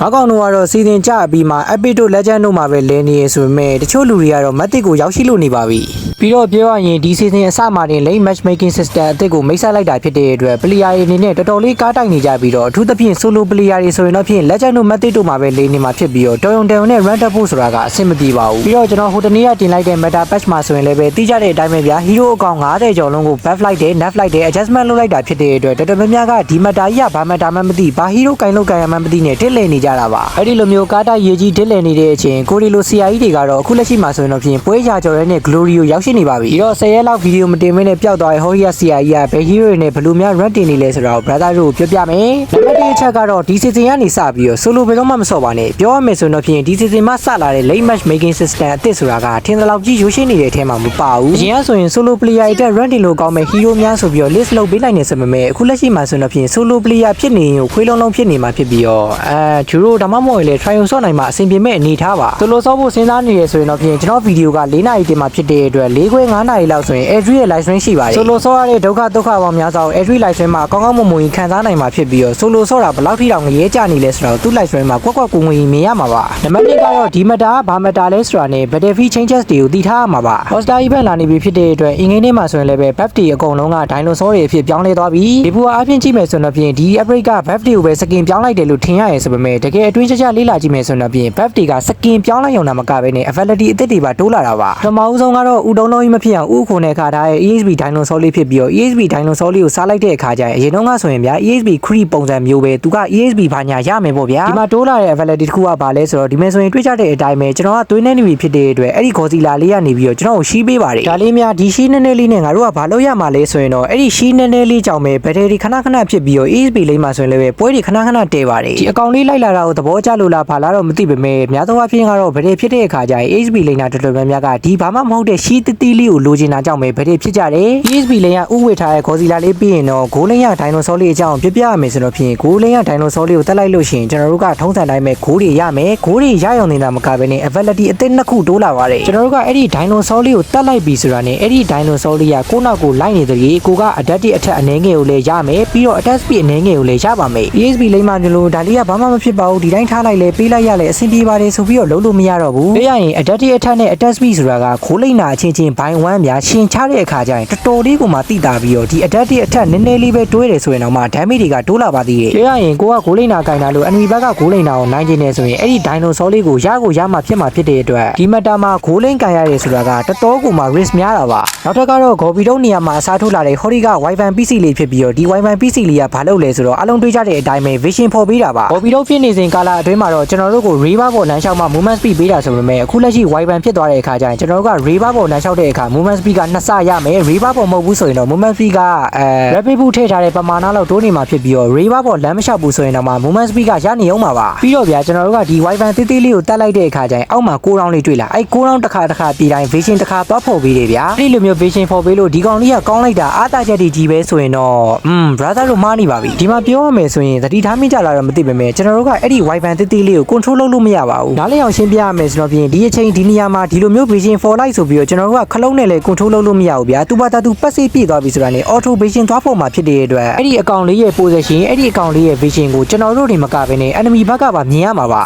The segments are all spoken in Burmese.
ငါကောင်တို့ကတော့စီစဉ်ကြပြီးမှ epic တို့ legend တို့မှာပဲလဲနေရဆိုပေမဲ့တချို့လူတွေကတော့မက်တစ်ကိုရောက်ရှိလို့နေပါပြီပြီးတော့ပြောရရင်ဒီ season အစမှာတင် late matchmaking system အသစ်ကိုမိတ်ဆက်လိုက်တာဖြစ်တဲ့အတွက် player တွေအနေနဲ့တော်တော်လေးကားတိုက်နေကြပြီးတော့အထူးသဖြင့် solo player တွေဆိုရင်တော့ဖြင့် legend တို့ method တို့မှာပဲလဲနေမှာဖြစ်ပြီးတော့တော်ရုံတန်ရုံနဲ့ run တက်ဖို့ဆိုတာကအဆင်မပြေပါဘူးပြီးတော့ကျွန်တော်ဟိုတနေ့ကတင်လိုက်တဲ့ meta patch မှာဆိုရင်လည်းပဲတိကျတဲ့အတိုင်းပဲဗျာ hero အကောင်90ကျော်လုံးကို buff လိုက်တယ် nerf လိုက်တယ် adjustment လုပ်လိုက်တာဖြစ်တဲ့အတွက်တော်တော်များများကဒီ meta ကြီးကဘာ meta မှမသိဘာ hero ကင်လို့ကင်ရမှမသိနဲ့တစ်လဲနေကြတာပါအဲ့ဒီလိုမျိုးကားတိုက်ရေးကြီးတစ်လဲနေတဲ့အချိန်ကိုရီလို CI တွေကတော့အခုလက်ရှိမှာဆိုရင်တော့ဖြင့်ပွဲရကျော်ရဲနဲ့ glory ကိုရောက်ရှိနေပါပြီပြီးတော့10ရက်လောက်ဗီဒီယိုမတင်မင်းနဲ့ပျောက်သွားတဲ့ Horia CI ကဘယ် hero တွေနဲ့ဘယ်လိုများ run တင်နေလဲဆိုတာကို brother တို့ကိုပြောပြမယ်နံပါတ်1အချက်ကတော့ဒီ season ကနေစပြီးတော့ solo ဘယ်တော့မှမဆော့ပါနဲ့ပြောရမယ်ဆိုရင်တော့ဖြင့်ဒီ season မှာစလာတဲ့ late match making system အသစ်ဆိုတာကထင်သလောက်ကြီးရိုးရှင်းနေတဲ့အထဲမှာမပါဘူးအရင်ကဆိုရင် solo player တွေအတွက် run တင်လို့ကောင်းမဲ့ hero များဆိုပြီးတော့ list လုပ်ပေးလိုက်နေစပေမဲ့အခုလက်ရှိမှာဆိုရင်တော့ဖြင့် solo player ဖြစ်နေရင်ကိုခွေးလုံးလုံးဖြစ်နေမှာဖြစ်ပြီးတော့အဲဂျူရိုဒါမှမဟုတ်ရင်လေ trial ဆော့နိုင်မှာအဆင်ပြေမဲ့အနေထားပါ solo ဆော့ဖို့စဉ်းစားနေရဆိုရင်တော့ဖြင့်ကျွန်တော်ဗီဒီယိုက4နာရီတင်မှာဖြစ်တဲ့အတွက်4ခွဲ9နာရီလောက်ဆိုရင် Edry ရဲ့ live stream ရှိပါတယ် solo ဆော့ရတဲ့ဒုက္ခဒုက္ခပေါင်းများစွာကို Edry live stream မှာကောင်းကောင်းမွန်မွန်ကြီးခံစားနိုင်မှာဖြစ်ပြီးတော့ solo ဆော့တာဘယ်လောက်ထိတောင်ငရဲကြနေလဲဆိုတော့သူ့ live stream မှာကွက်ကွက်ကိုငွေမြင်ရမှာပါနံပါတ်1ကတော့ဒီမတာကဘာမတာလဲဆိုတာနဲ့ battlefield changes တွေကိုတည်ထားရမှာပါ hoster event လာနေပြီဖြစ်တဲ့အတွက်အင်္ဂိမ်းထဲမှာဆိုရင်လည်းပဲ buff တွေအကုန်လုံးက dinosaur တွေအဖြစ်ပြောင်းလဲသွားပြီဒီဘူအားဖြင့်ကြည့်မယ်ဆိုတော့ဖြင့်ဒီ upgrade က buff တွေကိုပဲ skin ပြောင်းလိုက်တယ်လို့ထင်ရရဲ့ဆိုပေမဲ့တကယ်အတွင်းကျကျလေးလာကြည့်မယ်ဆိုတော့ဖြင့် buff တွေက skin ပြောင်းလိုက်ရုံနဲ့မကဘဲနဲ့ ability အသစ်တွေပါတိုးလာတာပါပထမဦးဆုံးကတော့ဥတုံးလုံးကြီးမဖြစ်အောင်ဥခုနဲ့ခါထားတဲ့ EXP dinosaur လေးဖြစ်ပြီးတော့ EXP dinosaur လေးကိုစားလိုက်တဲ့အခါကျရင်အရင်တော့ကဆိုရင်ဗျာ EXP cree ပုံစံမျိုးပဲသူက EXP ဘာညာရမယ်ပေါ့ဗျာဒီမှာတိုးလာတဲ့ ability တစ်ခုကဘာလဲဆိုတော့ဒီမဲ့ဆိုရင်တွေ့ကြတဲ့အတိုင်းပဲကျွန်တော်ကသွေးနေနေပြီဖြစ်တဲ့အတွက်အဲ့ဒီ Godzilla လေးကနေပြီးတော့ကျွန်တော်ကိုရှီးပေးပါတယ်ဒါလေးများဒီရှီးနေနေလေးနဲ့ငါတို့ကဘာလို့ရမှာလဲဆိုရင်တော့အဲ့ဒီရှီးနေနေလေးကြောင့်ပဲဘက်ထရီခဏခဏဖြစ်ပြီးတော့ EXP လေးမှာဆိုရင်လည်းပွဲတွေခဏခဏတည်ပါတယ်ဒီအကောင်လေးလိုက်လာတာကိုသဘောကျလို့လားဘာလားတော့မသိပေမဲ့အများသောအားဖြင့်ကတော့ဘက်ထရီဖြစ်တဲ့အခါကျရင် EXP လိန်နာတော်တော်များများကဒီဘာမှမဟုတ်တဲ့ရှီးတတိလေးကိုလိုချင်တာကြောင့်ပဲဘက်ထရီဖြစ်ကြတယ် EXP လိန်ကဥဝေထားတဲ့ Godzilla လေးပြီးရင်တော့ဂိုးလိန်ရဒိုင်နိုဆောလေးအကြောင်းပြပြရမယ်ဆိုတော့ဖြင့်ဂိုးလိန်ရဒိုင်နိုဆောလေးကိုတက်လိုက်လို့ရှိရင်ကျွန်တော်တို့ကထုံးစံတိုင်းပဲဂိုးတွေရမယ်ဂိုးတွေရရုံနေတာမကဘဲနဲ့ ability အသစ်နှစ်ခုတိုးလာပါတယ်ကျွန်တော်တို့ကအဲ့ဒီဒိုင်နိုဆောလေးကိုတက်လိုက်ပြီဆိုတာနဲ့အဲ့ဒီဒိုင်နိုဆောလေးကကိုယ့်နောက်ကိုလိုက်နေတယ်ကိုက adaptive အထက်အနေငယ်ကိုလည်းရမယ်ပြီးတော့ attack speed အနေငယ်ကိုလည်းရပါမယ် EXP လိန်မှမျိုးလို့ဒါလေးကဘာမှမဖြစ်ပါဘူးဒီတိုင်းထားလိုက်လဲပေးလိုက်ရလဲအဆင်ပြေပါတယ်ဆိုပြီးတော့လုံးလို့မရတော့ဘူးပြရရင် adaptive အထက်နဲ့ attack speed ဆိုတာကခိုးလိမ့်တာအချင်းချင်းဘိုင်1များရှင်ချတဲ့အခါကျရင်တော်တော်လေးကိုမှတိတာပြီးတော့ဒီ adaptive အထက်နည်းနည်းလေးပဲတွေးတယ်ဆိုရင်တော့မှ damage တွေကတိုးလာပါသေးတယ်ပြရရင်ကိုကဂိုးလိမ့်တာကင်တာလို့ enemy ဘက်ကဂိုးလိမ့်တာကိုနိုင်ကျင်နေဆိုရင်အဲ့ဒီ dinosaur လေးကိုရကိုရမှဖြစ်မှာဖြစ်တဲ့အတွက်ဒီမတာမှာဂိုးလိမ့်ကန်ရတယ်ဆိုတာကတော်တော်ကိုမှ risk များတာပါနောက်ထပ်ကတော့ Gobi တို့နေရာမှာအစားထိုးလာတဲ့ Hori က Wi-Fi PC လေးဖြစ်ပြီးတော့ဒီ Wi-Fi PC လေးကဘာလုပ်လဲဆိုတော့အလုံးတွေးကြတဲ့အတိုင်းပဲ vision ဖော်ပေးတာပါ Gobi တို့ဖြစ်နေစဉ်ကာလအတွင်းမှာတော့ကျွန်တော်တို့ကို River ပေါ်လမ်းလျှောက်မှ movement speed ပေးတာဆိုပေမဲ့အခုလက်ရှိ Wi-Fi ဖြစ်သွားတဲ့အခါကျရင်ကျွန်တော်တို့က River ပေါ်လမ်းလျှောက်တဲ့အခါ movement speed ကနှစ်ဆရမယ် River ပေါ်မဟုတ်ဘူးဆိုရင်တော့ movement speed ကအဲ rapid boot ထည့်ထားတဲ့ပမာဏလောက်တိုးနေမှာဖြစ်ပြီးတော့ River ပေါ်လမ်းမလျှောက်ဘူးဆိုရင်တော့မှ movement speed ကရနေအောင်ပါပါပြီးတော့ဗျာကျွန်တော်တို့ကဒီ Wi-Fi သေးသေးလေးကိုတက်လိုက်တဲ့အခါကျရင်အောက်မှာ6 round လေးတွေ့လာအဲ့6 round တစ်ခါတစ်ခါပြည်တိုင်း vision တစ်ခါသွားဖော်ပေးတယ်ဗျာအဲ့ဒီလိုမျိုး vision ဖော်ပေးလို့ဒီကောင်လေးကကောင်းလိုက်တာအားတာချက်တွေကြီးပဲဆိုရင်တော့อืม brother တို့မားနေပါပြီဒီမှာပြောရမယ်ဆိုရင်သတိထားမိကြလာတော့မသိပေမဲ့ကျွန်တော်တို့ကအဲ့ဒီ Wi-Fi သေးသေးလေးကို control လုပ်လို့မရပါဘူးနားလည်အောင်ရှင်းပြရမယ်ဆိုတော့ပြင်ဒီအချိန်ဒီနေရာမှာဒီလိုမျိုး vision for light ဆိုပြီးတော့ကျွန်တော်တို့ကခလုံးနဲ့လည်း control လုပ်လို့မရဘူးဗျာသူ့ဘာသာသူပတ်စိပြည့်သွားပြီဆိုတာနဲ့ auto vision သွားဖို့မှာဖြစ်တဲ့အတွက်အဲ့ဒီအကောင့်လေးရဲ့ position အဲ့ဒီအကောင့်လေးရဲ့ vision ကိုကျွန်တော်တို့တွေမကဘဲနဲ့ enemy ဘက်ကပါမြင်ရမှာပါ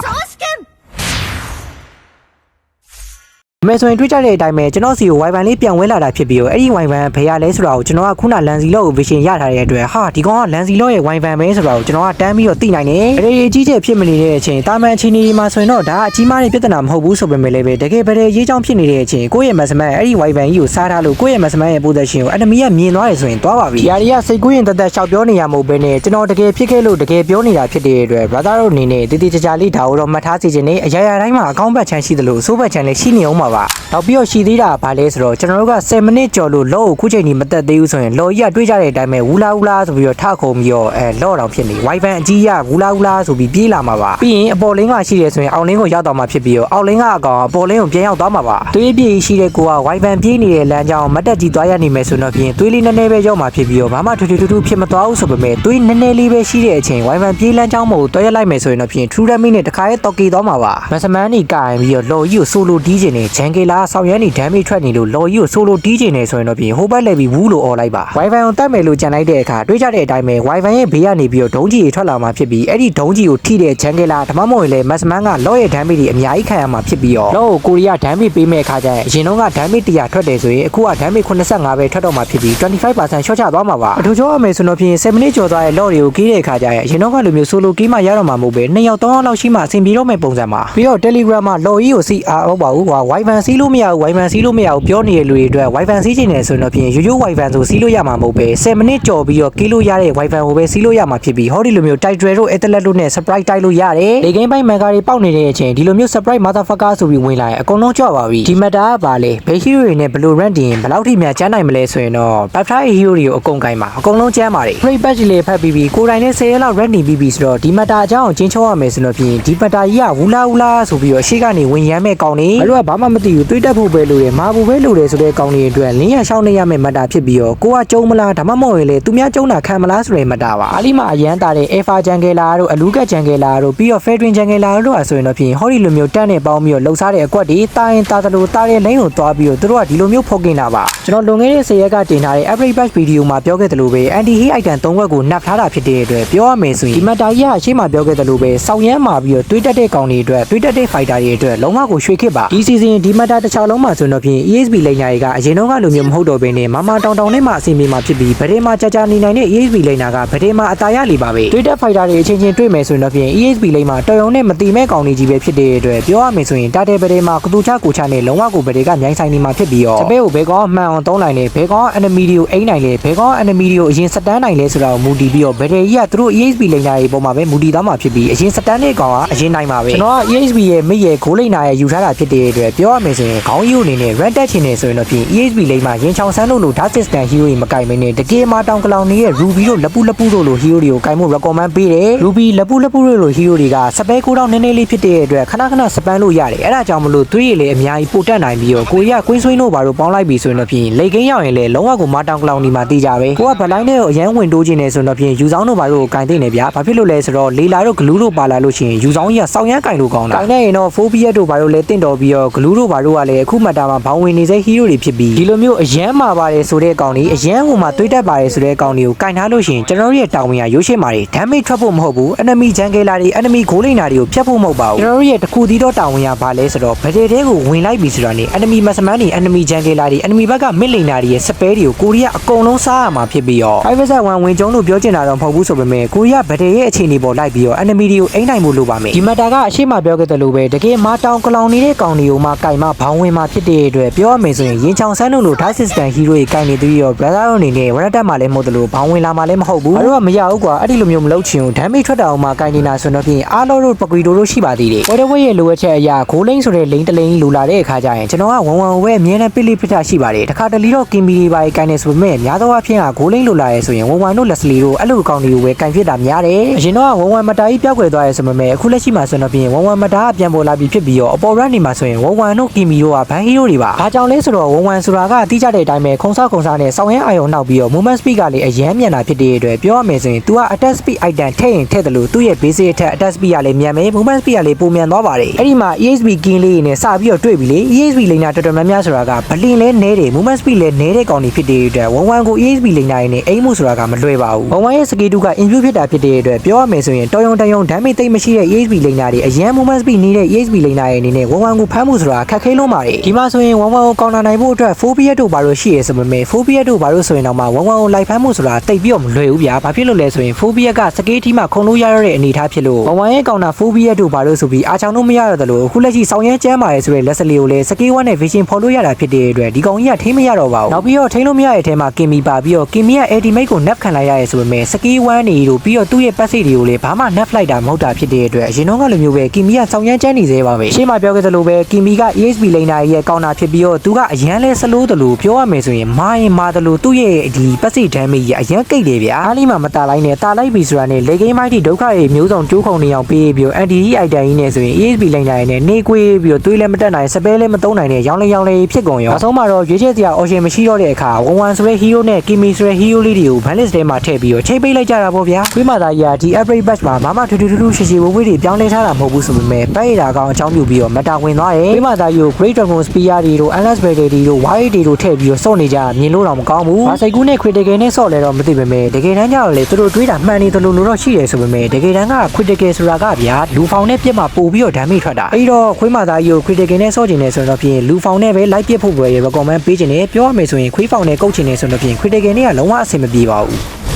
မဲဆိုရင်တွေ့ကြတဲ့အတိုင်းပဲကျွန်တော်စီကို Wi-Fi လေးပြန်ဝဲလာတာဖြစ်ပြီးတော့အဲ့ဒီ Wi-Fi ဘယ်ရလဲဆိုတာကိုကျွန်တော်ကခုနလန်စီလော့ကို vision ရထားတဲ့အတွက်ဟာဒီကောင်ကလန်စီလော့ရဲ့ Wi-Fi ပဲဆိုတာကိုကျွန်တော်ကတန်းပြီးတော့သိနိုင်တယ်။ရေကြီးချက်ဖြစ်မနေတဲ့အချိန်တာမန်အချိန်ဒီမှာဆိုရင်တော့ဒါအကြီးမားတဲ့ပြဿနာမဟုတ်ဘူးဆိုပေမဲ့လည်းပဲတကယ်ပဲရေးချောင်းဖြစ်နေတဲ့အချိန်ကိုယ့်ရဲ့ Massman အဲ့ဒီ Wi-Fi ကြီးကိုစားထားလို့ကိုယ့်ရဲ့ Massman ရဲ့ position ကို enemy ကမြင်သွားတယ်ဆိုရင်သွားပါပြီ။ဒီအရာတွေကစိတ်ကူးရင်တသက်ရှောက်ပြောနေရမို့ပဲနဲ့ကျွန်တော်တကယ်ဖြစ်ခဲ့လို့တကယ်ပြောနေတာဖြစ်တဲ့အတွက် brother တို့အနေနဲ့တည်တည်ကြကြလေးဒါကိုတော့မှတ်ထားစီခြင်းနဲ့အရာရာတိုင်းမှာအကောင့်ဘက်ချမ်းရှိသလိုအဆိုးဘက်ချမ်းလည်းရှိနေအောင်ပါပါ။နောက်ပြီးတော့ရှိသေးတာဗာလဲဆိုတော့ကျွန်တော်တို့က10မိနစ်ကျော်လို့လော့ကိုခုချိန်ကြီးမတက်သေးဘူးဆိုရင်လော်ကြီးကတွေးကြတဲ့အတိုင်းပဲဝူလာဝူလာဆိုပြီးတော့ထခုံပြီးတော့အဲလော့တောင်ဖြစ်နေ Wi-Fi အကြီးရဝူလာဝူလာဆိုပြီးပြေးလာမှာပါပြီးရင်အပေါ်လင်းကရှိတယ်ဆိုရင်အောက်လင်းကိုရောက်တော့မှာဖြစ်ပြီးတော့အောက်လင်းကအကောင်အပေါ်လင်းကိုပြန်ရောက်သွားမှာပါတွေးပြေးရှိတဲ့ကိုက Wi-Fi ပြေးနေတဲ့လမ်းကြောင်းမတက်ကြီးသွားရနိုင်မယ်ဆိုတော့ပြင်တွေးလေးနည်းနည်းပဲရောက်မှာဖြစ်ပြီးတော့ဘာမှထူးထူးထူးထူးဖြစ်မသွားဘူးဆိုပေမဲ့တွေးနည်းနည်းလေးပဲရှိတဲ့အချိန် Wi-Fi ပြေးလမ်းကြောင်းမို့တွဲရလိုက်မယ်ဆိုရင်တော့ပြင် True Damage နဲ့တခါရဲတော့ကီသွားမှာပါမစမန်နီကင်ပြီးတော့လော်ကြီးကိုဆိုလိုတီးခြင်းနဲ့ချဂျန်ကီလာဆောက်ရမ်းနေဒမ်းမေးထွက်နေလို့လော်ကြီးကိုဆိုလိုတီးချင်နေဆိုရင်တော့ပြင်ဟိုဘက်လည်းပြီးဝူးလို့អော်လိုက်ပါ Wi-Fi ကိုတတ်မယ်လို့ကြံလိုက်တဲ့အခါတွေးကြတဲ့အတိုင်းပဲ Wi-Fi ရဲ့ဘေးကနေပြီးတော့ဒုံးကြီးတွေထွက်လာမှာဖြစ်ပြီးအဲ့ဒီဒုံးကြီးကိုထိတဲ့ဂျန်ကီလာဓမ္မမို့ရင်လည်းမတ်စမန်ကလော်ရဲ့ဒမ်းမေးတွေအများကြီးခံရမှာဖြစ်ပြီးတော့လော်ကိုကိုရီးယားဒမ်းမေးပေးမဲ့အခါကျရင်အရင်တော့ကဒမ်းမေး100ထွက်တယ်ဆိုရင်အခုကဒမ်းမေး85ပဲထွက်တော့မှာဖြစ်ပြီး25%ရှော့ချသွားမှာပါအထူးကြောရမယ်ဆိုတော့ပြင်7မိနစ်ကျော်သွားတဲ့လော်တွေကိုကီးတဲ့အခါကျရင်အရင်တော့ကလိုမျိုးဆိုလိုကီးမှရတော့မှာမဟုတ်ပဲ2ယောက်3ယောက်လောက်ရှိမှအဆင်ပြေတော့မယ့်ပုံစံပါပြီးတော့ Telegram မှာလော်ကြီးကိုစီအားဟုတ်ပါဘူးဟို Wi-Fi စီးလို့မရဘူး Wi-Fi စီးလို့မရဘူးပြောနေတဲ့လူတွေအတွက် Wi-Fi စီးချင်တယ်ဆိုရင်တော့ပြင်ရိုးရိုး Wi-Fi ဆိုစီးလို့ရမှာမဟုတ်ပဲ7မိနစ်ကျော်ပြီးတော့ကီးလို့ရတဲ့ Wi-Fi ကိုပဲစီးလို့ရမှာဖြစ်ပြီးဟောဒီလိုမျိုး Title တို့ Ethernet တို့နဲ့ Sprite တိုက်လို့ရတယ်လေကိန်းပိုင်း Mega တွေပေါက်နေတဲ့အချိန်ဒီလိုမျိုး Sprite Motherfucker ဆိုပြီးဝင်လာရင်အကုန်လုံးကြောက်ပါပြီဒီ Meta ကပါလေဘယ် hero တွေနဲ့ဘယ်လို rank တင်ဘယ်လောက်ထိများကျန်းနိုင်မလဲဆိုရင်တော့ Peptide hero တွေကိုအကုန်ကိုင်းပါအကုန်လုံးကျန်းပါတယ် Free patch လေးဖတ်ပြီးပြီးကိုယ်တိုင်နဲ့10ရက်လောက် rank တင်ပြီးပြီဆိုတော့ဒီ Meta အကြောင်းကိုကျင်းချောရမယ်ဆိုတော့ပြင်ဒီ Meta ကြီးကဝူလာဝူလာဆိုပြီးတော့အရှိကနေဝင်ရမ်းမဲ့ကောင်းနေဘယ်လိုကဘာမှမသိဘူးတွေးတက်ဖို့ပဲလိုတယ်မာဖို့ပဲလိုတယ်ဆိုတဲ့ကောင်းနေအတွက်လင်းရရှောင်းနေရမယ့် Meta ဖြစ်ပြီးတော့ကိုကကျုံမလားဒါမှမဟုတ်ရင်လေသူများကျုံတာခံမလားဆိုတဲ့ Meta ပါအားလိမအရန်တာတဲ့ Alpha Jungler တို့အလူက Jungler တို့ပြီးတော့ Fedrin Jungler တို့အဆိုရင်တော့ပြင်ဟောဒီလိုမျိုးတက်နဲ့ပေါင်းပြီးတော့လှုပ်ရှားတဲ့အကွက်တွေတာရင်တာတလို့တာတဲ့လိမ့်ကိုတွားပြီးတော့သူတို့ကဒီလိုမျိုးဖော်ကင်တာပါကျွန်တော်လွန်ခဲ့တဲ့10ရက်ကတင်ထားတဲ့ Average Batch Video မှာပြောခဲ့သလိုပဲ Anti Heat Item 3ခွက်ကိုနှပ်ထားတာဖြစ်တဲ့အတွက်ပြောရမယ်ဆိုရင်ဒီ Meta ကြီးကအရှိမပြောခဲ့သလိုပဲစောင်းရမ်းမှာပြီးတော့တွေးတက်တဲ့ကောင်တွေအတွက်တွေးတက်တဲ့ fighter တွေအတွက်လုံးဝကိုရွှေခစ်ပါဒီ season ဒီ Meta တစ်ချောင်းလုံးမှာဆိုတော့ဖြင့် ESP လိမ့်ညာတွေကအရင်တော့ကလိုမျိုးမဟုတ်တော့ဘဲနဲ့မမတောင်တောင်နဲ့မှအစီအမီမှာဖြစ်ပြီးဗရေမှာကြာကြာနေနိုင်တဲ့ ESP လိမ့်ညာကဗရေမှာအတားရလီပါပဲတွေးတက် fighter တွေအချင်းချင်းတွေ့မယ်ဆိုရင်တော့ဖြင့် ESP လိမ့်မှာတော်ရုံနဲ့မတိမဲ့ကောင်တွေကြီးပဲဖြစ်တဲ့အတွက်ပြောရမယ်ဆိုရင်တာတဲဗရေမှာကတူချကိုချနဲ့လုံးဝကိုဗရေကမြိုင်းဆိုင်နေမှာဖြစ်ပြီးတော့တပည့်ကိုဘဲကောင်မှန်အောင်သုံးနိုင်လေဘဲကောင် enemy တွေကိုအိမ်နိုင်လေဘဲကောင် enemy တွေကိုအရင်စတန်းနိုင်လေဆိုတာကိုမူတည်ပြီးတော့ဗရေကြီးကသူတို့ ESP လိမ့်ညာတွေပေါ်မှာပဲမူတည်သွားမှာဖြစ်ပြီးအရင်စတန်းတဲ့ကောင်ကအရင်နိုင်မှာပဲကျွန်တော်က ESP ရဲ့မိရဲ့ဂိုးလိမ့်နာရဲ့ယူထားတာဖြစ်တဲ့အတွက်ပြောရမယ်ဆိုရင်ခေါင်းယူအနေနဲ့ red တက်ချင်နေဆိုရင်တော့ဖြင့် ESP လိမ့်မှာရင်ချောင်ဆန်းလို့လို့ dark system hero တွေမကင်မင်းနဲ့တကယ်မှတောင်ကလောင်နေရဲ့ ruby တို့လက်ပူလက်ပူတို့လို hero တွေကိုကင်ဖို့ recommend ပေးတယ် ruby လက်ပူလက်ပူတို့လို hero တွေကစပယ်ကိုတော့နည်းနည်းလေးဖြစ်တဲ့အတွက်ခဏခဏစပန်လို့ရတယ်အဲ့ဒါကြောင့်မလို့သွေးရည်လည်းအများကြီးပိုတက်နိုင်ပြီးတော့ကိုရီးယားကွင်းဆွေးတို့ဘာလို့ပေါင်းလိုက်ပြီဆိုရင်တော့ဖြင့်လေကင်းရောက်ရင်လည်းလုံးဝကိုမတောင်ကလောင်နေမှာတီးကြပဲကိုကဗလိုင်းနဲ့ကိုအရန်ဝင်တိုးခြင်းနေဆိုတော့ဖြင့်ယူဆောင်တို့ဘာလို့ကိုကင်သိနေဗျာဘာဖြစ်လို့လဲဆိုတော့လေလာတို့ဂလူးတို့ပါလာလို့ရှိရင်ယူဆောင်ကြီးကစောင်းရမ်းကင်လို့ကောင်းတာကင်နေရင်တော့ဖိုးဘီယက်တို့ဘာလို့လဲတင့်တော်ပြီးတော့ဂလူးတို့ဘာလို့ကလည်းအခုမှတာမှာဘောင်းဝင်နေစေဟီးရိုတွေဖြစ်ပြီးဒီလိုမျိုးအရန်မာပါတယ်ဆိုတဲ့အကောင်ကြီးအရန်ဟိုမှာတွေးတက်ပါတယ်ဆိုတဲ့အကောင်ကြီးကိုကင်ထားလို့ရှိရင်ကျွန်တော်တို့ရဲ့တောင်ဝင်ရရိုးရှင်းပါတယ် damage ထွက်ဖို့မဟုတ်ဘူး enemy jungle တွေ enemy ဂိုးလိန်နာတွေကိုဖျက်ဖို့မဟုတ်ပါဘူးကျွန်တော်တို့ရဲ့တခုသီးတော့တောင်ဝင်ရဘာလဲဆိုတော့ဗဒေတဲကိုဝင်လိုက်ပြီဆိုတာနေ enemy မစမန်းတွေ enemy jungle တွေ enemy ဘက်က mid lane တွေရဲ့စပဲတွေကိုကိုရီးယားအကုန်လုံးစားရမှာဖြစ်ပြီးတော့ 5v1 ဝင်ကျုံလို့ပြောချင်တာတော့မဟုတ်ဘူးဆိုပေမဲ့ကိုရီးယားဗဒေရဲ့အခြေအနေပေါ်လိုက်ပြီးတော့ enemy တွေကိုအိမ်နိုင်မှုလိုပါမယ်ဒီမတာကအရှိမပြောခဲ့တယ်လို့ပဲတကယ်မတောင်ကလောင်နေတဲ့ကောင်တွေကိုမှကင်မဘောင်းဝင်မှာဖြစ်တဲ့အတွက်ပြောရမယ်ဆိုရင်ရင်ချောင်ဆန်းတို့လို dark system hero တွေကင်နေပြီးတော့ brother တို့အနေနဲ့ဝရတက်မှာလည်းမဟုတ်တယ်လို့ဘောင်းဝင်လာမှာလည်းမဟုတ်ဘူးအဲ့တော့မရဘူးကွာအဲ့ဒီလိုမျိုးမလုပ်ချင်ဘူး damage ထွက်တာအောင်မှကင်နေတာဆိုတော့ဖြင့်အားလုံးတို့ပကွီတို့တို့ရှိပါသေးတယ်ဝဲတဝဲရဲ့လိုအပ်ချက်အရာဂိုးလိန်ဆိုတဲ့လိန်တလိန်လိုလာတဲ့အခါကျရင်ကျွန်တော်ကဝံဝံဝဲအမြဲတမ်းပစ်လိပစ်တာရှိပါတယ်တခါတလီတော့ကင်မီတွေပါကင်နေဆိုပေမဲ့များသောအားဖြင့်ကဂိုးလိန်လိုလာရဲဆိုရင်ဝံဝံတို့လက်စလီတို့အဲ့လိုကောင်တွေကိုပဲကင်ဖြစ်တာများတယ်အရင်တော့ဝံဝံမတာကြီးပြောက်ွယ်သွားရဲဆိုပေမဲ့အခုလက်ရှိမှာဆိုတော့ဖြင့်ဝံဝံမတာကပြန်ပေါ်လာပြီးဖြစ်ပြီးတော့အပေါ်ရန်နေမှာဆိုရင်ဝံဝံတို့ကင်မီတို့ကဘန်ဟီရိုတွေပါဘာကြောင့်လဲဆိုတော့ဝံဝံဆိုတာကတိကျတဲ့အတိုင်းပဲခုံစားခုံစားနဲ့စောင်းရဲအာယုံနှောက်ပြီးတော့ movement speed ကလည်းအရန်မြန်တာဖြစ်တဲ့အတွက်ပြောရမယ်ဆိုရင် तू က attack speed item ထည့်ရင်ထည့်တယ်လို့သူ့ရဲ့ basic attack attack speed ကလည်းမြန်မယ် movement speed ကလည်းပိုမြန်သွားပါတယ်အဲ့ဒီမှာ ESP king လေးနဲ့စပြီးတော့တွေ့ပြီလေ ESP လိန်နာတော်တော်များများဆိုတာကဗလင်လဲနဲတယ် movement speed လဲနဲတဲ့ကောင်တွေဖြစ်တဲ့အတွက်ဝမ်ဝမ်ကို ESP လိန်နာရင်းနဲ့အိမ်မှုဆိုတာကမလွယ်ပါဘူးဝမ်ဝမ်ရဲ့စကေတူက improve ဖြစ်တာဖြစ်တဲ့အတွက်ပြောရမယ်ဆိုရင်တော်ရုံတရုံ damage သိမ့်မရှိတဲ့ ESP လိန်နာတွေအရန် movement speed နေတဲ့ ESP လိန်နာရဲ့အနေနဲ့ဝမ်ဝမ်ကိုဖမ်းမှုဆိုတာခက်ခဲလုံးပါတယ်ဒီမှာဆိုရင်ဝမ်ဝမ်ကိုကောင်တာနိုင်ဖို့အတွက် phobia တို့ဘာလို့ရှိရဆိုပေမဲ့ phobia တို့ဘာလို့ဆိုရင်တော့မှဝမ်ဝမ်ကိုလိုက်ဖမ်းမှုဆိုတာတိတ်ပြီးတော့မလွယ်ဘူးဗျာဘာဖြစ်လို့လဲဆိုရင် phobia ကစကေးတီမှာခုံလို့ရရတဲ့အနေအထားဖြစ်လို့ဝမ်ဝမ်ရဲ့ကောင်တာ phobia တို့ဘာလို့ဆိုပြီးအားချောင်းလို့မရတော့တယ်လို့အခုလက်ရှိဆောင်ရဲကျမ်းပါတယ်ဆိုတဲ့လက်စလီကိုလည်းစကေးဝမ်နဲ့ vision ဖော်လို့ရတာဖြစ်တဲ့အတွက်ဒီကောင်ကြီးကထိမရတော့ပါဘူးနောက်ပြီးတော့ထိလို့မရတဲ့အထဲမှာကင်မီပါပြီးတော့ကင်မီရဲ့ ultimate ကို nap ခံလိုက်ရရဲဆိုပေမဲ့စကေးဝမ်နေတို့ပြီးတော့သူ့ရဲ့ passive တွေကိုလည်းဘာမှ nap လိုက်တာမဟုတ်တာဖြစ်တဲ့အတွက်အရင်တော့ကလိုမျိုးပဲကင်မီကဆောင်ရဲကျမ်းနေသေးပါပဲရှေ့မှာပြောခဲ့သလိုပဲကင်မီက ESP လိန်နာရဲ့ကောင်တာဖြစ်ပြီးတော့သူကအရန်လဲစလို့တလို့ပြောရမယ်ဆိုရင်မာရင်မာတလို့သူ့ရဲ့ဒီ passive damage ကြီးအရန်ကိတ်တယ်ဗျာအားလေးမှမတာလိုက်နဲ့တာလိုက်ပြီဆိုတာနဲ့လေကိန်းမိုက်တီဒုက္ခတွေမျိုးစုံကျိုးခုံနေအောင်ပေးပြီးတော့ anti item ကြီးနဲ့ဆိုရင် ESP လိန်နာရဲ့နေကွေးပြီးတော့သွေးလည်းမတက်နိုင်စပယ်လည်းမသုံးနိုင်တဲ့ရောင်းလေးရောင်းလေးဖြစ်ကုန်ရောနောက်ဆုံးမှာတော့ရွေးချယ်စရာ option မရှိတော့တဲ့အခါဝန်ဝန်ဆိုတဲ့ hero နဲ့ kimi ဆိုတဲ့ hero လေးတွေကို ban list ထဲမှာထည့်ပြီးတော့ချိန်ပေးလိုက်ကြတာပေါ့ဗျာခွေးမာသားကြီးကဒီ average batch မှာမမထူးထူးထူးထူးရှိရှိဝဝေးတွေပြောင်းလဲထားတာမဟုတ်ဘူးဆိုပေမဲ့ပတ်ရတာကောင်အကြောင်းပြုပြီးတော့မတာဝင်သွားတယ်ခွေးမာသားယို Great Dragon Spear တွေတို့ Endless Battle တွေတို့ Wide တွေတို့ထည့်ပြီးတော့စော့နေကြမြင်လို့တော့မကောင်းဘူး။ဘာစိတ်ကူးနဲ့ Critical နဲ့စော့လဲတော့မသိပါနဲ့။တကယ်တမ်းကျတော့လေသူတို့တွေးတာမှန်နေသလိုလိုတော့ရှိတယ်ဆိုပေမဲ့တကယ်တမ်းက Critical ဆိုတာကဗျာလူဖောင်နဲ့ပြစ်မှာပို့ပြီးတော့ damage ထွက်တာ။အဲ့တော့ခွေးမသားယို Critical နဲ့စော့ကျင်နေဆိုတော့ဖြင့်လူဖောင်နဲ့ပဲ light ပြစ်ဖို့ပဲ recommend ပေးခြင်းနဲ့ပြောရမယ်ဆိုရင်ခွေးဖောင်နဲ့ကုတ်ချင်နေဆိုတော့ဖြင့် Critical နဲ့ကလုံးဝအဆင်မပြေပါဘူး။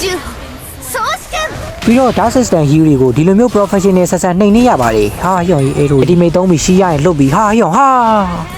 就。 ပြီးတော့ Dark System Hero တွေကိုဒီလိုမျိုး professional ဆက်ဆက်နှိမ်နေရပါတယ်ဟာရောင်ကြီးအဲ့လို ultimate သုံးပြီးရှိရရင်လွတ်ပြီးဟာရောင်ဟာ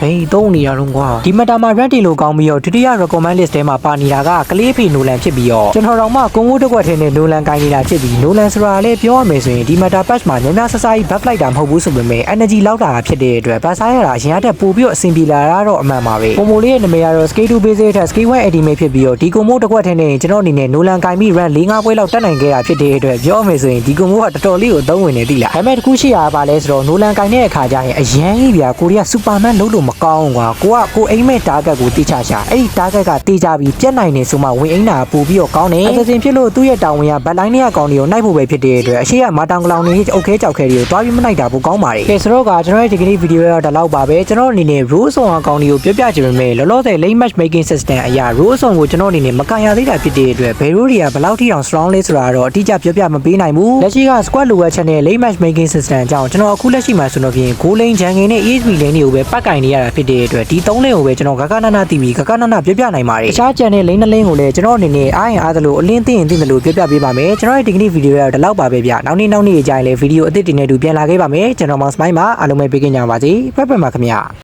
ဘယ်သုံးနေရတော့ကွာဒီမတာမှာ red တွေလို့ကောင်းပြီးတော့ဒုတိယ recommend list ထဲမှာပါနေတာကကလေးဖေနိုလန်ဖြစ်ပြီးတော့ကျွန်တော်တို့မှကုန်းဝတ်တစ်ခွက်ထဲနဲ့နိုလန်ကိုင်းနေတာဖြစ်ပြီးနိုလန်ဆိုတာလည်းပြောရမယ်ဆိုရင်ဒီမတာ patch မှာညများဆဆကြီး back လိုက်တာမဟုတ်ဘူးဆိုပေမဲ့ energy လောက်တာဖြစ်တဲ့အတွက်ဘတ်ဆိုင်ရတာအရင်ကတည်းကပို့ပြီးတော့အဆင်ပြေလာတာတော့အမှန်ပါပဲပုံမိုလေးရဲ့နာမည်ကတော့ skate 2 basic ထက် skate 1 ultimate ဖြစ်ပြီးတော့ဒီကုန်းမိုတစ်ခွက်ထဲနဲ့ကျွန်တော်အနေနဲ့နိုလန်ကိုင်းပြီး run 4 5ပွဲလောက်တက်နိုင်ခဲ့တာဖြစ်တဲ့အတွက်ပြောမယ်ဆိုရင်ဒီကုန်းမိုကတော်တော်လေးကိုအသုံးဝင်နေသီလားဒါပေမဲ့တစ်ခုရှိရပါလဲဆိုတော့နိုလန်ကိုင်းတဲ့အခါကျရင်အရန်ကြီးဗျာကိုရီးယားစူပါမန်လုံးလို့မကောင်းကွာကိုကကိုအိမ်မဲ့ target ကိုတိချရှာအဲ့ဒီ target ကတေးကြပြီးပြက်နိုင်နေဆိုမှဝင်အိမ်တာပို့ပြီးတော့ကောင်းတယ်အစစင်ဖြစ်လို့သူ့ရဲ့တာဝန်ကဘက်လိုင်းတွေကကောင်းတွေကိုနှိုက်ဖို့ပဲဖြစ်တဲ့အတွက်အရှိရမာတောင်ကလောင်နေအုတ်ခဲကြောက်ခဲတွေကိုတွားပြီးမနှိုက်တာပိုကောင်းပါတယ်ကဲဆိုတော့ကကျွန်တော်ရဲ့ဒီကနေ့ဗီဒီယိုကတော့ဒီလောက်ပါပဲကျွန်တော်အနေနဲ့ rule ဆောင်အကောင့်တွေကိုပြောပြချင်ပေမဲ့လောလောဆယ် late match making system အရာ rule ဆောင်ကိုကျွန်တော်အနေနဲ့မကန်ရသေးတာဖြစ်တဲ့အတွက်ဘယ် rule တွေကဘယ်လောက်ထိအောင် strong လဲဆိုတာတော့အတိအကျပြောပြမပေးနိုင်ဘူးလက်ရှိက squad လိုအပ်ချက်နဲ့ late match making system အကြောင်းကျွန်တော်အခုလက်ရှိမှာဆိုတော့ပြင် goal lane jungle နဲ့ ESP lane တွေကိုပဲပတ်ကင်နေရတာဖြစ်တဲ့အတွက်ဒီ၃ lane ကိုပဲကျွန်တော်ဂဂနနာတီဗီဂဂနနာပြောပြနိုင်ပါတယ်တခြား channel lane တစ် lane ကိုလည်းကျွန်တော်အနေနဲ့အားရင်အားသလိုအလင်းသိရင်သိတယ်လို့ပြောပြပေးပါမယ်ကျွန်တော်ရဲ့ဒီကနေ့ဗီဒီယိုကတော့ဒီလောက်ပါပဲဗျနောက်နေ့နောက်နေ့အကြိုင်လည်းဗီဒီယိုအသစ်တင်နေတူပြန်လာခဲ့ပါမယ်ကျွန်တော်မောင်စမိုင်းပါအားလုံးပဲပေးကကြပါစေဖက်ဖက်ပါခင်ဗျာ